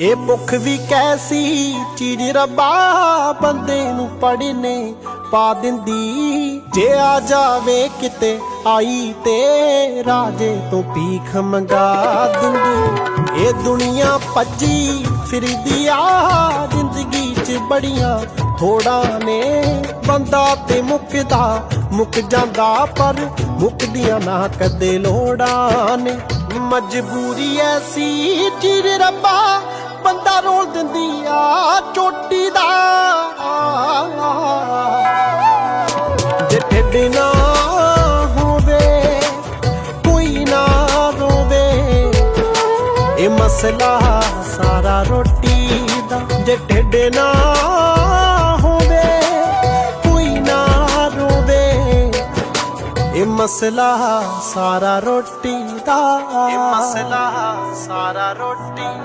ਇਹ ਭੁੱਖ ਵੀ ਕੈਸੀ, ਚੀਜ਼ ਰੱਬਾ ਬੰਦੇ ਨੂੰ ਪੜਨੇ ਪਾ ਦਿੰਦੀ। ਜੇ ਆ ਜਾਵੇ ਕਿਤੇ ਆਈ ਤੇ ਰਾਜੇ ਤੋਂ ਭੀਖ ਮੰਗਾ ਦਿੰਦੀ। ਇਹ ਦੁਨੀਆ ਭੱਜੀ ਫਿਰਦੀ ਆ ਜ਼ਿੰਦਗੀ 'ਚ ਬੜੀਆਂ ਥੋੜਾ ਨੇ। ਬੰਦਾ ਤੇ ਮੁੱਕਦਾ, ਮੁੱਕ ਜਾਂਦਾ, ਪਰ ਮੁੱਕਦੀਆਂ ਨਾ ਕਦੇ ਲੋੜਾਂ ਨੇ। ਮਜਬੂਰੀ ਐਸੀ, ਚੀਜ਼ ਰੱਬਾ ਬੰਦਾ ਰੋਲ ਦਿੰਦੀ ਆ, ਚੋਟੀ ਦਾ। ਜੇ ਢਿੱਡ ਨਾ ਹੋਵੇ, ਕੋਈ ਨਾ ਰੋਵੇ। ਇਹ ਮਸਲਾ ਸਾਰਾ ਰੋਟੀ ਦਾ। ਜੇ ਢਿੱਡ ਨਾ ਹੋਵੇ, ਕੋਈ ਨਾ ਰੋਵੇ। ਇਹ ਮਸਲਾ ਸਾਰਾ ਰੋਟੀ ਦਾ। ਇਹ ਮਸਲਾ ਸਾਰਾ ਰੋਟੀ